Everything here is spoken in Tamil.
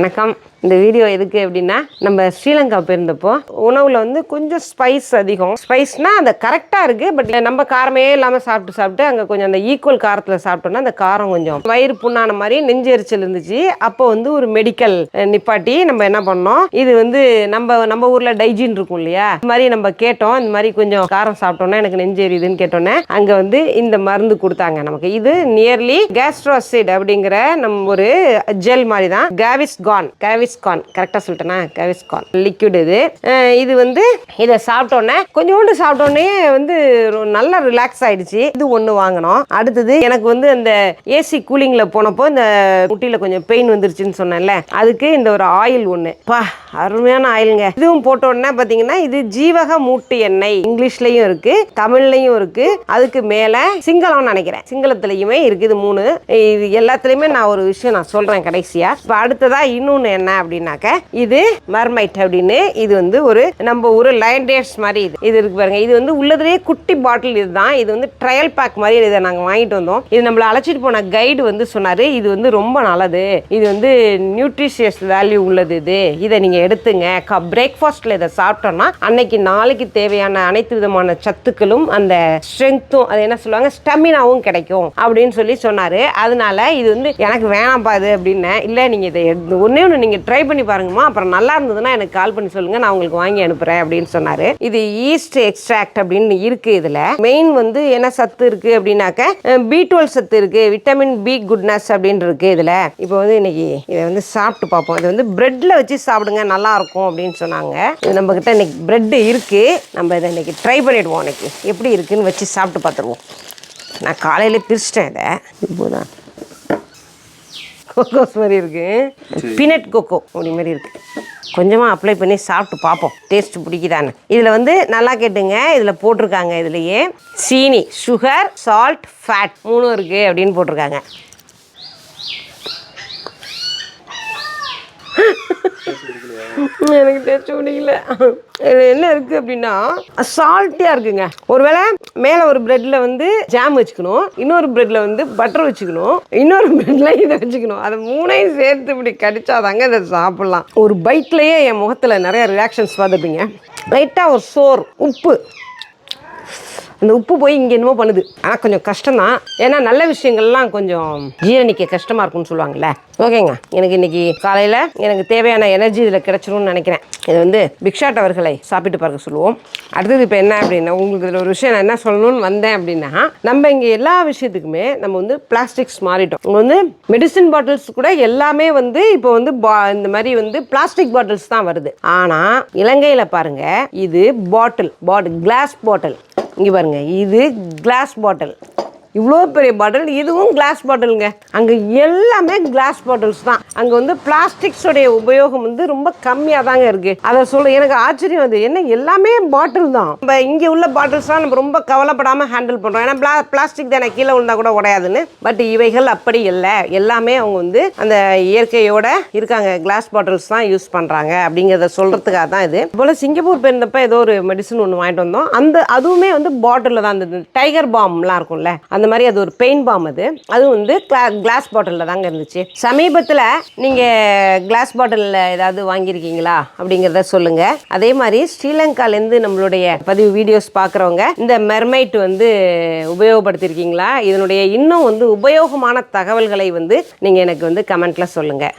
வணக்கம். இந்த வீடியோ எதுக்கு அப்படின்னா நம்ம ஸ்ரீலங்கா போயிருந்தப்போ உணவில் வந்து கொஞ்சம் ஸ்பைஸ் அதிகம். ஸ்பைஸ்னா அந்த கரெக்டாக இருக்குது பட் நம்ம காரமே இல்லாமல் சாப்பிட்டு சாப்பிட்டு அங்கே கொஞ்சம் அந்த ஈக்குவல் காரத்தில் சாப்பிட்டோன்னா அந்த காரம் கொஞ்சம் வயிறு புண்ணான மாதிரி நெஞ்செரிச்சல் இருந்துச்சு. அப்போ வந்து ஒரு மெடிக்கல் நிப்பாட்டி நம்ம என்ன பண்ணோம்? இது வந்து நம்ம நம்ம ஊரில் டைஜின் இருக்கும் இல்லையா? இந்த மாதிரி நம்ம கேட்டோம். இந்த மாதிரி கொஞ்சம் காரம் சாப்பிட்டோன்னா எனக்கு நெஞ்சு எரியுதுன்னு கேட்டோன்னே அங்கே வந்து இந்த மருந்து கொடுத்தாங்க நமக்கு. இது நியர்லி கேஸ்ட்ரோசிட் அப்படிங்கிற நம்ம ஒரு ஜெல் மாதிரி தான். கேவிஸ் கேவிஸ்கான் கேவிஸ்கான் கரெக்டாக சொல்லிட்டேனா? கேவிஸ்கான் லிக்விட் இது. இது வந்து இதை சாப்பிட்டோன்னே கொஞ்சோண்டு சாப்பிட்டோன்னே வந்து நல்லா நல்ல ரிலாக்ஸ் ஆயிடுச்சு. இது ஒன்று வாங்கினோம். அடுத்தது எனக்கு வந்து அந்த ஏசி கூலிங்கில் போனப்போ இந்த முட்டியில் கொஞ்சம் பெயின் வந்துருச்சுன்னு சொன்னேன்ல. அதுக்கு இந்த ஒரு ஆயில் ஒன்று பா அருமையான ஆயிலுங்க. இதுவும் போட்டோன்னா பார்த்தீங்கன்னா இது ஜீவக மூட்டு எண்ணெய். இங்கிலீஷ்லையும் இருக்கு தமிழ்லையும் இருக்கு. அதுக்கு மேலே சிங்களம்னு நினைக்கிறேன். சிங்களத்துலையுமே இருக்குது இது மூணு. இது எல்லாத்துலேயுமே நான் ஒரு விஷயம் நான் சொல்கிறேன் கடைசியாக இப்போ அடுத்ததா இன்னொன்று என்ன அப்படின்னாக்க இது மர்மைட் அப்படின்னு. இது வந்து ஒரு நம்ம ஒரு லைன் டேட்ஸ் மாதிரி இது. இது இருக்கு பாருங்க. இது வந்து உள்ளதுலேயே குட்டி பாட்டில் இதுதான். இது வந்து ட்ரையல் பேக் மாதிரி இதை நாங்கள் வாங்கிட்டு வந்தோம். இது நம்மளை அழைச்சிட்டு போன கைடு வந்து சொன்னார் இது வந்து ரொம்ப நல்லது. இது வந்து நியூட்ரிஷியஸ் வேல்யூ உள்ளது இது. இதை நீங்கள் எடுத்துங்க. பிரேக்ஃபாஸ்ட்டில் இதை சாப்பிட்டோன்னா அன்னைக்கு நாளைக்கு தேவையான அனைத்து விதமான சத்துக்களும் அந்த ஸ்ட்ரென்த்தும் அது என்ன சொல்லுவாங்க? ஸ்டெமினாவும் கிடைக்கும் அப்படின்னு சொல்லி சொன்னார். அதனால இது வந்து எனக்கு வேணாம்ப்பா இது அப்படின்னேன் இல்லை நீங்கள் இதை எடுத்து ஒன்றே ஒன்று நீங்கள் ட்ரை பண்ணி பாருங்கம்மா. அப்புறம் நல்லா இருந்ததுன்னா எனக்கு கால் பண்ணி சொல்லுங்கள் நான் உங்களுக்கு வாங்கி அனுப்புகிறேன் அப்படின்னு சொன்னார். இது ஈஸ்ட் எக்ஸ்ட்ராக்ட் அப்படின்னு இருக்குது இதில். மெயின் வந்து என்ன சத்து இருக்குது அப்படின்னாக்க பி டுவெல் சத்து இருக்குது விட்டமின் பி குட்னஸ் அப்படின்னு இருக்குது இதில். இப்போ வந்து இன்னைக்கு இதை வந்து சாப்பிட்டு பார்ப்போம். இது வந்து பிரெட்டில் வச்சு சாப்பிடுங்க. நல்லா இருக்கும் அப்படின்னு சொன்னாங்க. இது நம்ம கிட்ட இன்னைக்கு பிரெட் இருக்குது நம்ம இதை இன்னைக்கு ட்ரை பண்ணிடுவோம் இன்னைக்கு. எப்படி இருக்குன்னு வச்சு சாப்பிட்டு பார்த்துருவோம். நான் காலையில் பிரிச்சிட்டேன் இதை. இப்போதான். கோகோஸ் மாதிரி இருக்கு. பீனட் கோகோ அப்படி மாதிரி இருக்கு. கொஞ்சமாக அப்ளை பண்ணி சாப்பிட்டு பார்ப்போம். டேஸ்ட் பிடிக்குதான்னு. இதில் வந்து நல்லா கேட்டுங்க. இதில் போட்டிருக்காங்க இதுலேயே. சீனி சுகர் சால்ட் ஃபேட் மூணும் இருக்குது அப்படின்னு போட்டிருக்காங்க. எனக்கு டேஸ்ட் பிடிக்கல இது என்ன இருக்குது அப்படின்னா சால்ட்டியாக இருக்குங்க. ஒருவேளை மேலே ஒரு ப்ரெட்டில் வந்து ஜாம் வச்சுக்கணும். இன்னொரு ப்ரெட்டில் வந்து பட்டர் வச்சுக்கணும். இன்னொரு ப்ரெட்டில் இதை வச்சுக்கணும். அதை மூணையும் சேர்த்து இப்படி கடிச்சாதாங்க இதை சாப்பிட்லாம். ஒரு பைட்லேயே என் முகத்தில் நிறைய ரியாக்ஷன்ஸ் பார்த்துப்பீங்க லைட்டாக ஒரு சோறு உப்பு. அந்த உப்பு போய் இங்கே என்னமோ பண்ணுது. ஆனால் கொஞ்சம் கஷ்டம்தான். ஏன்னா நல்ல விஷயங்கள்லாம் கொஞ்சம் ஜீரணிக்க கஷ்டமாக இருக்கும்னு சொல்லுவாங்கல்ல. ஓகேங்க. எனக்கு இன்னைக்கு காலையில் எனக்கு தேவையான எனர்ஜி இதில் கிடச்சிரும்னு நினைக்கிறேன். இது வந்து பிக்ஷாட் அவர்களை சாப்பிட்டு பார்க்க சொல்லுவோம். அடுத்தது இப்போ என்ன அப்படின்னா உங்களுக்கு இதில் ஒரு விஷயம் நான் என்ன சொல்லணும்னு வந்தேன் அப்படின்னா நம்ம இங்கே எல்லா விஷயத்துக்குமே நம்ம வந்து பிளாஸ்டிக்ஸ் மாறிட்டோம். இங்கே வந்து மெடிசின் பாட்டில்ஸ் கூட எல்லாமே வந்து இப்போ வந்து பா இந்த மாதிரி வந்து பிளாஸ்டிக் பாட்டில்ஸ் தான் வருது. ஆனால் இலங்கையில் பாருங்க இது பாட்டில் பாட்டில் கிளாஸ் பாட்டில் இங்கே பாருங்க இது கிளாஸ் பாட்டில் இவ்வளோ பெரிய பாட்டில் இதுவும் கிளாஸ் பாட்டிலுங்க அங்கே எல்லாமே கிளாஸ் பாட்டில்ஸ் தான். அங்கே வந்து பிளாஸ்டிக்ஸோடைய உபயோகம் வந்து ரொம்ப கம்மியாக தாங்க இருக்குது அதை சொல்ல எனக்கு ஆச்சரியம் வந்து என்ன எல்லாமே பாட்டில் தான். நம்ம இங்கே உள்ள பாட்டில்ஸ்லாம் நம்ம ரொம்ப கவலைப்படாமல் ஹேண்டில் பண்ணுறோம் ஏன்னா பிளா பிளாஸ்டிக் தானே கீழே விழுந்தா கூட உடையாதுன்னு. பட் இவைகள் அப்படி இல்லை. எல்லாமே அவங்க வந்து அந்த இயற்கையோட இருக்காங்க. கிளாஸ் பாட்டில்ஸ் தான் யூஸ் பண்ணுறாங்க அப்படிங்கிறத சொல்கிறதுக்காக தான் இது. போல் சிங்கப்பூர் போயிருந்தப்ப ஏதோ ஒரு மெடிசன் ஒன்று வாங்கிட்டு வந்தோம். அந்த அதுவுமே வந்து பாட்டிலில் தான் அந்த டைகர் பாம்லாம் இருக்கும்ல. அந்த மாதிரி அது ஒரு பெயின் பாம் அது. அது வந்து கிளா கிளாஸ் பாட்டிலில் தாங்க இருந்துச்சு. சமீபத்தில் நீங்கள் கிளாஸ் பாட்டிலில் ஏதாவது வாங்கியிருக்கீங்களா? அப்படிங்கிறத சொல்லுங்கள் அதே மாதிரி ஸ்ரீலங்காலேருந்து நம்மளுடைய பதிவு வீடியோஸ் பார்க்குறவங்க இந்த மெர்மைட் வந்து உபயோகப்படுத்தியிருக்கீங்களா? இதனுடைய இன்னும் வந்து உபயோகமான தகவல்களை வந்து நீங்கள் எனக்கு வந்து கமெண்ட்டில் சொல்லுங்கள்